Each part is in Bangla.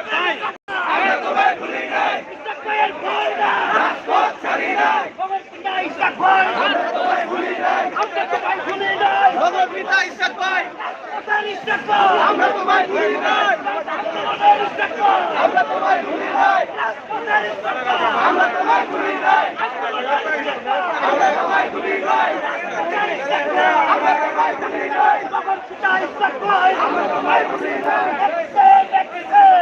আমরা তোমায় ভুলি নাই আমরা তোমায় ভুলি নাই আমরা তোমায় ভুলি নাই আমরা তোমায় ভুলি নাই আমরা তোমায় ভুলি নাই আমরা তোমায় ভুলি নাই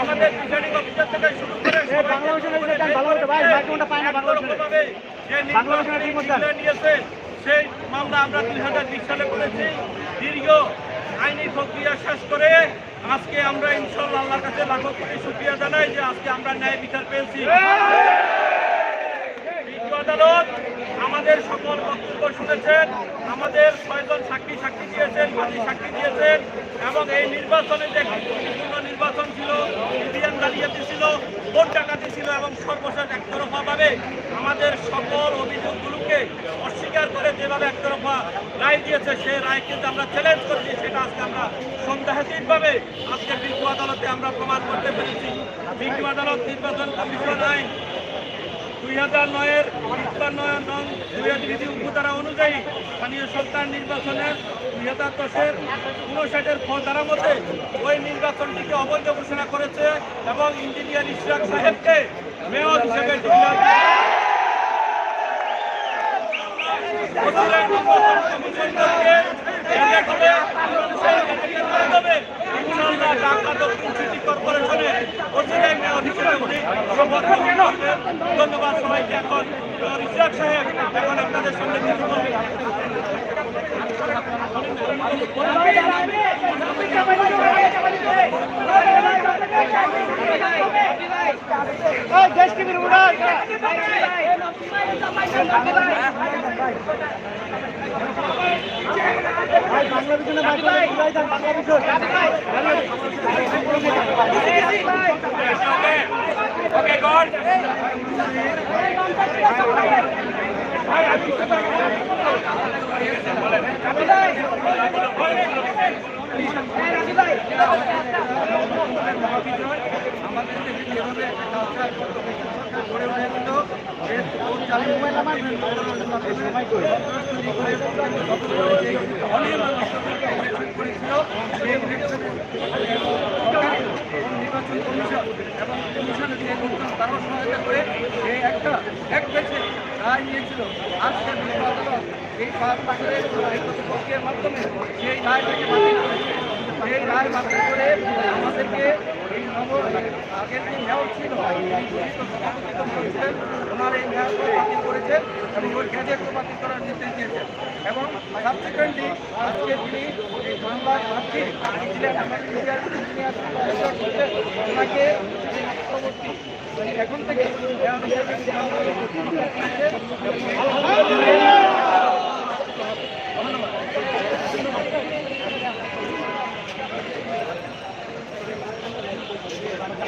আমাদের প্রিসাইডিং অফিসার থেকে শুরু সেই মামলা আমরা দুই হাজার বিশ সালে করেছি। দীর্ঘ আইনি প্রক্রিয়া শেষ করে আজকে আমরা ইনশাল্লাহ আল্লাহর কাছে লাখো কোটি জানাই যে আজকে আমরা ন্যায় বিচার পেয়েছি। আদালত আমাদের সকল বক্তব্য শুনেছেন, আমাদের ছয়জন সাক্ষী সাক্ষী দিয়েছেন বাদী সাক্ষী দিয়েছেন, এবং এই নির্বাচনে যে শান্তিপূর্ণ নির্বাচন ছিল, ইভিএম জালিয়াতি ছিল, ভোট ডাকাতি ছিল, এবং সর্বশেষ একতরফাভাবে আমাদের সকল অভিযোগগুলোকে অস্বীকার করে যেভাবে একতরফা রায় দিয়েছে সেই রায় কিন্তু আমরা চ্যালেঞ্জ করছি, সেটা আজকে আমরা সন্দেহাতীতভাবে আজকে বিজ্ঞ আদালতে আমরা প্রমাণ করতে পেরেছি। বিজ্ঞ আদালত নির্বাচন কমিশন আইন দুই হাজার নয়ের তিপ্পান্ন নং দুই উপধারা অনুযায়ী স্থানীয় সরকার নির্বাচনের দুই হাজার দশের উনষাটের ধারা মতে ওই নির্বাচনটিকে অবৈধ ঘোষণা করেছে এবং ইঞ্জিনিয়ার ইশরাক সাহেবকে মেয়র হিসেবে উনি শপথ গ্রহণ করবেন ধন্যবাদ সবাইকে এখন ইশরাক সাহেব এখন আপনাদের সামনে কিছু বলবেন Okay, God. আমাদের দেশে যেভাবে একটা অসহায় গণতন্ত্র সরকার গড়ে উঠেছিল সে নির্বাচন কমিশন এবং কমিশনের যে লোকজন তারাও সহায়তা করে এই একটা এক বেছে রায় নিয়েছিল। আজকে বিশ্ব আদালত এই বছরের এই মাধ্যমে সেই রায়টাকে বাতিল করেছে। সেই রায় বাতিল করে আমাদেরকে এই নব ছিল সভাপতিত্ব এই মেয়রকে বাতিল করেছেন এবং ওই গ্যাজেটকে বাতিল করার নির্দেশ দিয়েছেন এবং সাবসিকুয়েন্টলি আজকে তিনি এই বাংলার প্রার্থী ছিলেন এখন থেকে মেয়র হিসেবে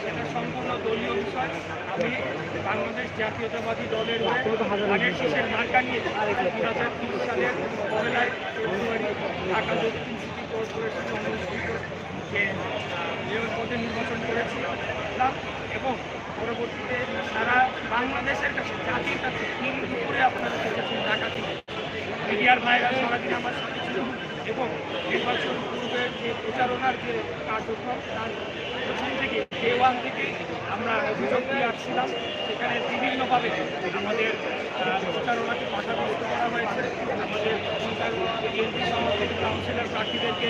সেটা সম্পূর্ণ দলীয় বিষয় আমি বাংলাদেশ জাতীয়তাবাদী দলের আগের শেষের মার্কা নিয়ে দুই হাজার তিন সালের পহেলাই ফেব্রুয়ারি ঢাকা দক্ষিণ সিটি কর্পোরেশন অনুষ্ঠিত যে মেয়র পদে নির্বাচন করেছিলাম এবং পরবর্তীতে সারা বাংলাদেশের কাছে জাতির কাছে তিন দুপুরে আপনারা দেখেছেন ঢাকা থেকে মিডিয়ার ভাইরা সারাদিন আমার সাথে ছিল এবং নির্বাচন পূর্বের যে প্রচারণার যে কার্যক্রম, তার প্রথম থেকে ডে ওয়ান থেকে আমরা অভিযোগ দিয়ে আসছিলাম। সেখানে বিভিন্নভাবে আমাদের প্রচারণাকে বাধাগ্রস্ত করা হয়েছে। আমাদের এখানকার এমপি সমর্থিত কাউন্সিলর প্রার্থীদেরকে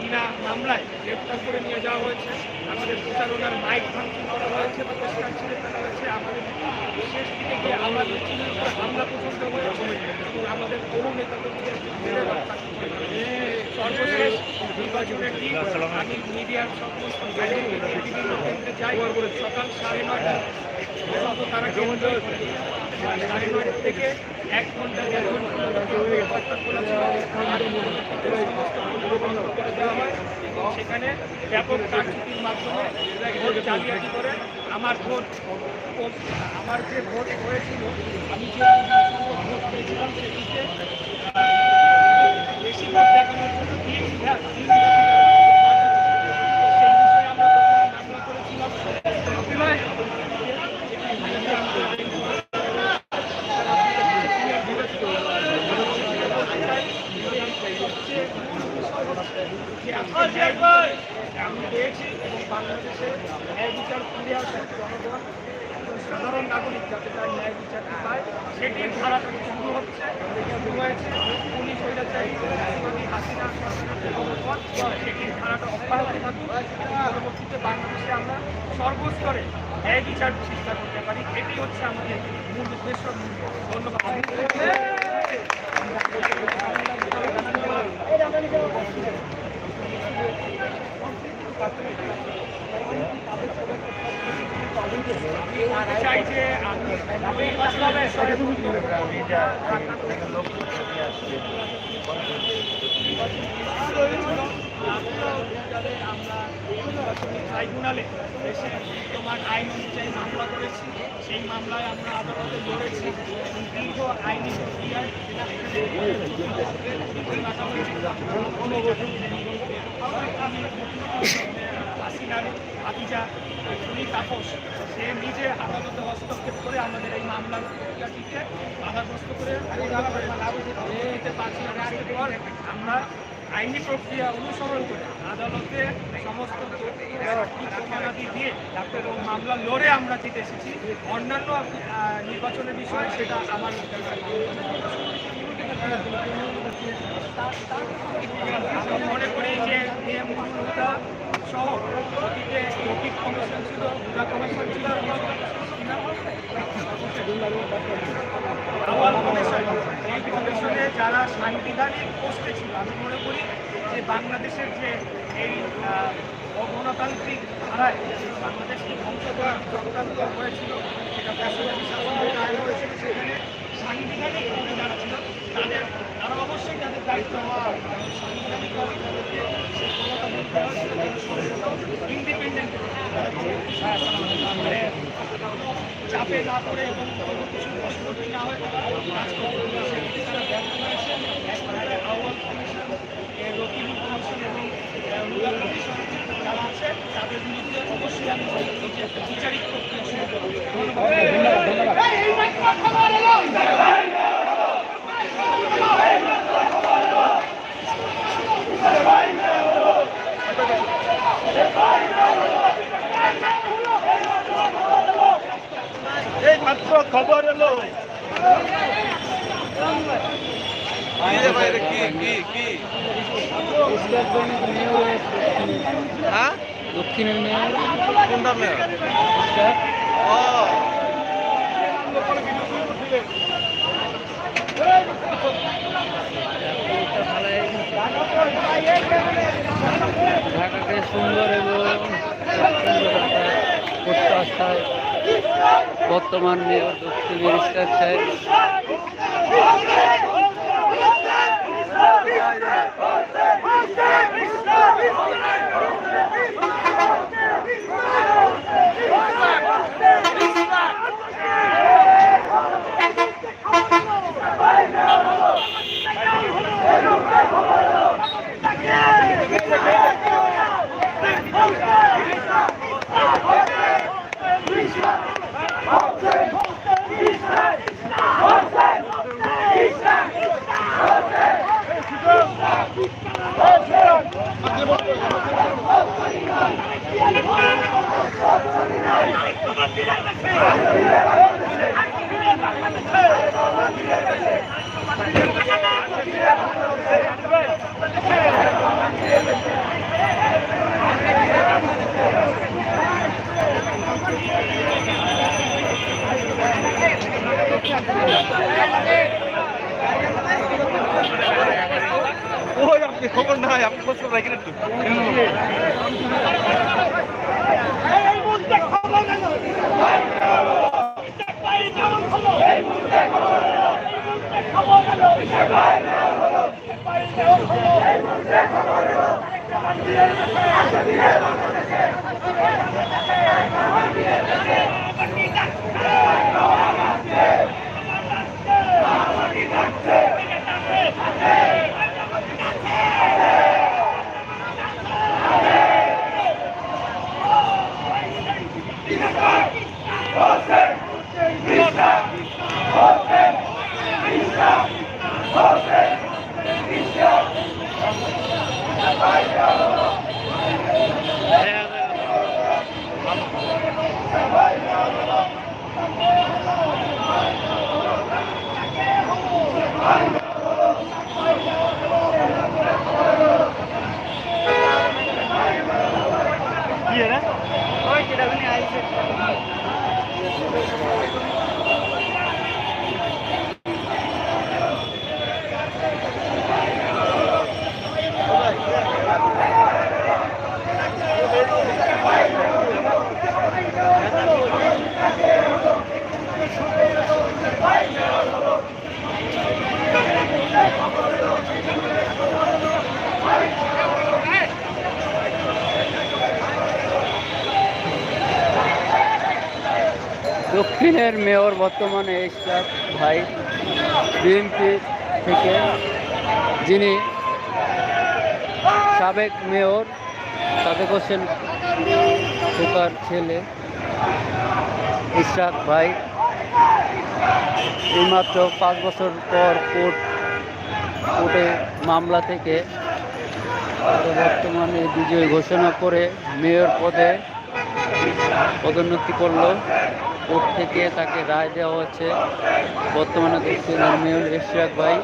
বিনা মামলায় গ্রেপ্তার করে নিয়ে যাওয়া হয়েছে। আমাদের প্রচারণার মাইক ভাঙচুর করা হয়েছে চেষ্টা ছেড়ে ফেলা হয়েছে। আমাদের শেষ দিকে গিয়ে আমার হামলা পর্যন্ত হয়েছে এবং আমাদের কোনো নেতাকর্মীদের সর্বশেষ নির্বাচনের দিন আমি মিডিয়ার সমস্ত বিভিন্ন কেন্দ্রে যাই। সকাল সাড়ে নয়টা তারা কেন্দ্র সাড়ে থেকে এক ঘণ্টা দেড় ঘণ্টা সেখানে ব্যাপক কারচুপির মাধ্যমে ভোট জালিয়াতি করে আমার ভোট আমার যে ভোট হয়েছিল, আমি যে ভোট পেয়েছিলাম সেটিতে বেশি ভোট দেখানোর জন্য তিন বিভাগ তিন বিভাগ সেই বিষয়ে আমরা তখন মামলা করেছিলাম যে আমরা আমি পেয়েছি এবং বাংলাদেশে ন্যায় বিচার ফিরে সাধারণ নাগরিক যাতে তার ন্যায় বিচারটি পায় সেটির ধারাটা শুরু হচ্ছে শুরু হয়েছে পুলিশ স্বৈরাচারী রাষ্ট্রপতি হাসিনা সেটির ধারাটা অব্যাহত পরবর্তীতে বাংলাদেশে আমরা সর্বস্তরে ন্যায় বিচার প্রতিষ্ঠা করতে পারি এটি হচ্ছে আমাদের মূল উদ্দেশ্য ধন্যবাদ ট্রাইব্যুনালে এসে তোমার আইন অনুযায়ী মামলা করেছি। সেই মামলায় আমরা আদালতে লড়েছি দীর্ঘ আইনি প্রক্রিয়ায় হাসিনার ভাতিজা সুনি তাপস, সে নিজে আদালতে হস্তক্ষেপ করে আমাদের এই মামলার প্রক্রিয়াটিকে বাধাগ্রস্ত করে দিতে পারছি। পর আমরা আইনি প্রক্রিয়া অনুসরণ করে আদালতে সমস্ত তথ্য দিয়ে এবং মামলা লড়ে আমরা জিতে এসেছি অন্যান্য নির্বাচনের বিষয়ে সেটা আমার আমি মনে করি যে নিয়ম হুদা সহ অতীতে কমিশন ছিল কমিশন ছিল আওয়াল কমিশন এই যারা সাংবিধানিক পোস্টে ছিল, আমি মনে করি যে বাংলাদেশের যে এই অগণতান্ত্রিক ধারায় বাংলাদেশকে ধ্বংস করার চক্রান্ত হয়েছিল, সেটা ফ্যাসিবাদী শাসনের কারণে হয়েছিল, সেখানে সাংবিধানিক যারা ছিল। তাদের তারা অবশ্যই তাদের দায়িত্ব ইন্ডিপেন্ডেন্ট মানে চাপে না পড়ে এবং কোনো কিছু বশবর্তী না হয়ে কাজ করতে। সেক্ষেত্রে তারা ব্যর্থ হয়েছে আহ্বান কমিশন রকিবুল কমিশন এবং রুলার কমিশন যারা আছে এই মাত্র খবর এলো হ্যাঁ দক্ষিণের মেয়র মেয়ে ঢাকাকে সুন্দর এবং প্রত্যাশায় বর্তমান মেয়র দক্ষিণের ইস্টার সাহেব। Thank you. আপনি খবর নাই আপনি খোঁজ খবর রাখেন একটু খবর এলো ভাই কেমন খবর এই মুহূর্তে খবর এলো এই মুহূর্তে খবর এলো ভাই কেমন খবর এই মুহূর্তে খবর এলো দক্ষিণের মেয়র বর্তমানে ইশরাক ভাই বিএনপি থেকে, যিনি সাবেক মেয়র সাদেক হোসেন খোকার ছেলে, ইশরাক ভাই। এইমাত্র পাঁচ বছর পর কোর্ট, কোর্টে মামলা থেকে বর্তমানে বিজয় ঘোষণা করে মেয়র পদে পদোন্নতি করল। কোর্ট থেকে তাকে রায় দেওয়া হচ্ছে? বর্তমানে দক্ষিণের মেয়র ইশরাক ভাই।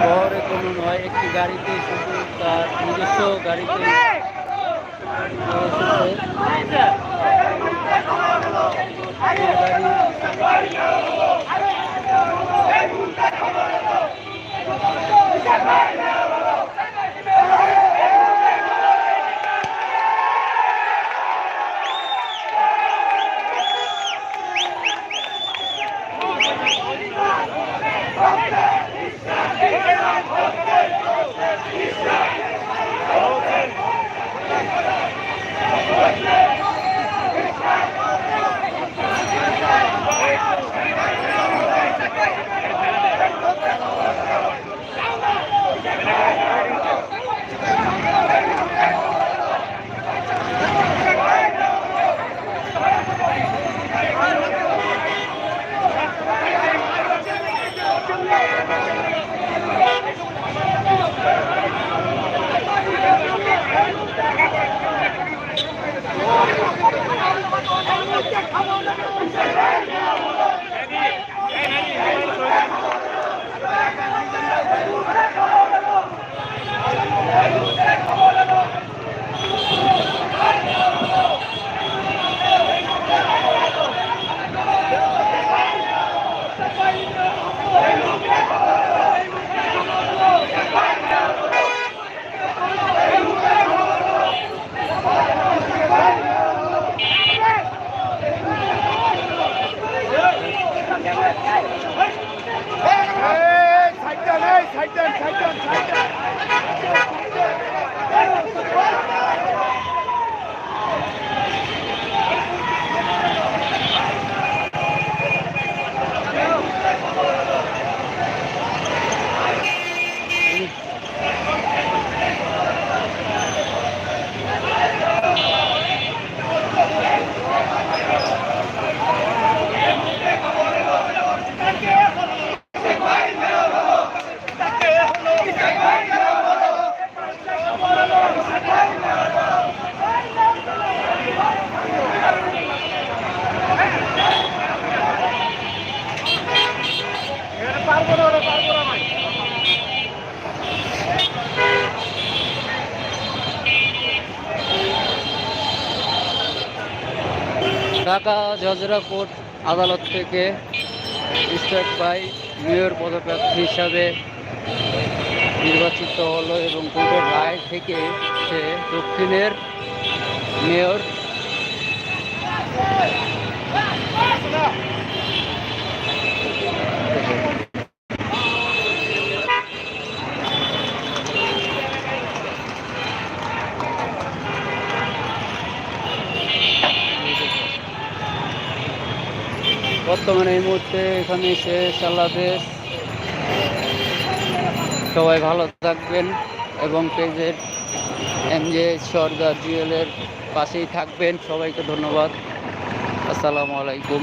শহরে কোনো নয়, একটি গাড়িতে শুধু তার নিজস্ব গাড়িতে Thank you. এসেছে। এই গাড়ি ঢাকা জজরা কোর্ট আদালত থেকে ইস্টার্ট বাই মেয়র পদপ্রার্থী হিসাবে নির্বাচিত হলো এবং কোর্টের রায় থেকে সে দক্ষিণের মেয়র বর্তমানে এই মুহূর্তে এখানে শেষ আল্লাহ। সবাই ভালো থাকবেন এবং পেজের এম জে সর্দার জুয়েলের পাশেই থাকবেন। সবাইকে ধন্যবাদ। আসসালামু আলাইকুম।